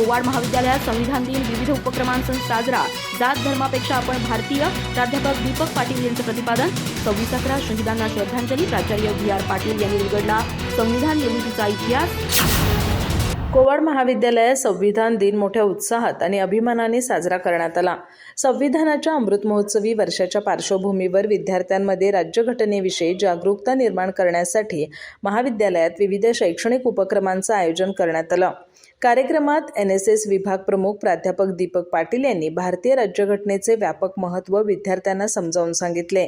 कोवाड महाविद्यालयात संविधान दिन विविध उपक्रमांसह साजरा. जात धर्मापेक्षा आपण भारतीय. प्राध्यापक दीपक पाटील यांचं प्रतिपादन. सव्वीस अकरा शहीदांना श्रद्धांजली. प्राचार्य व्ही आर पाटील यांनी उलगडला. संविधान निर्मितीचा इतिहास. कोवाड महाविद्यालयात संविधान दिन मोठ्या उत्साहात आणि अभिमानाने साजरा करण्यात आला. संविधानाच्या अमृत महोत्सवी वर्षाच्या पार्श्वभूमीवर विद्यार्थ्यांमध्ये राज्यघटनेविषयी जागरूकता निर्माण करण्यासाठी महाविद्यालयात विविध शैक्षणिक उपक्रमांचं आयोजन करण्यात आलं. कार्यक्रमात एन एस एस विभाग प्रमुख प्राध्यापक दीपक पाटील यांनी भारतीय राज्यघटनेचे व्यापक महत्त्व विद्यार्थ्यांना समजावून सांगितले.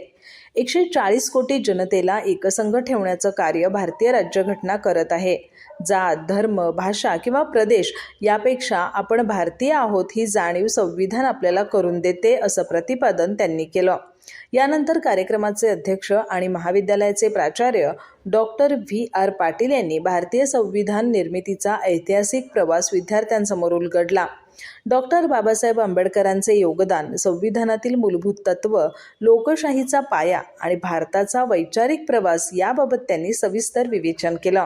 एकशे चाळीस कोटी जनतेला एकसंघ ठेवण्याचं कार्य भारतीय राज्यघटना करत आहे. जात धर्म भाषा किंवा प्रदेश यापेक्षा आपण भारतीय आहोत ही जाणीव संविधान आपल्याला करून देते असं प्रतिपादन त्यांनी केलं. यानंतर कार्यक्रमाचे अध्यक्ष आणि महाविद्यालयाचे प्राचार्य डॉक्टर व्ही आर पाटील यांनी भारतीय संविधान निर्मितीचा ऐतिहासिक प्रवास विद्यार्थ्यांसमोर उलगडला. डॉक्टर बाबासाहेब आंबेडकरांचे योगदान संविधानातील मूलभूत तत्व लोकशाहीचा पाया आणि भारताचा वैचारिक प्रवास याबाबत त्यांनी सविस्तर विवेचन केलं.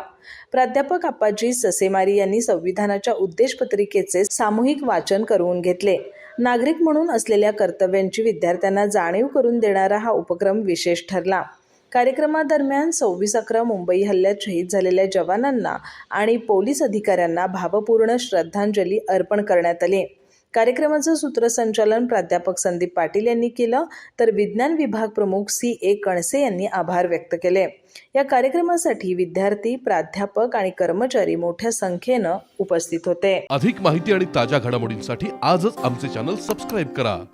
प्राध्यापक आप्पाजी ससेमारी यांनी संविधानाच्या उद्देशपत्रिकेचे सामूहिक वाचन करून घेतले. नागरिक म्हणून असलेल्या कर्तव्यांची विद्यार्थ्यांना जाणीव करून देणारा हा उपक्रम विशेष ठरला. कार्यक्रमादरम्यान सव्वीस अकरा मुंबई हल्ल्यात शहीद झालेल्या जवानांना आणि पोलीस अधिकाऱ्यांना भावपूर्ण श्रद्धांजली अर्पण करण्यात आली. कार्यक्रमाचं सूत्रसंचालन प्राध्यापक संदीप पाटील यांनी केलं तर विज्ञान विभाग प्रमुख सी ए कणसे यांनी आभार व्यक्त केले. या कार्यक्रमासाठी विद्यार्थी प्राध्यापक आणि कर्मचारी मोठ्या संख्येनं उपस्थित होते. अधिक माहिती आणि ताज्या घडामोडींसाठी आजच आमचे चॅनल सबस्क्राईब करा.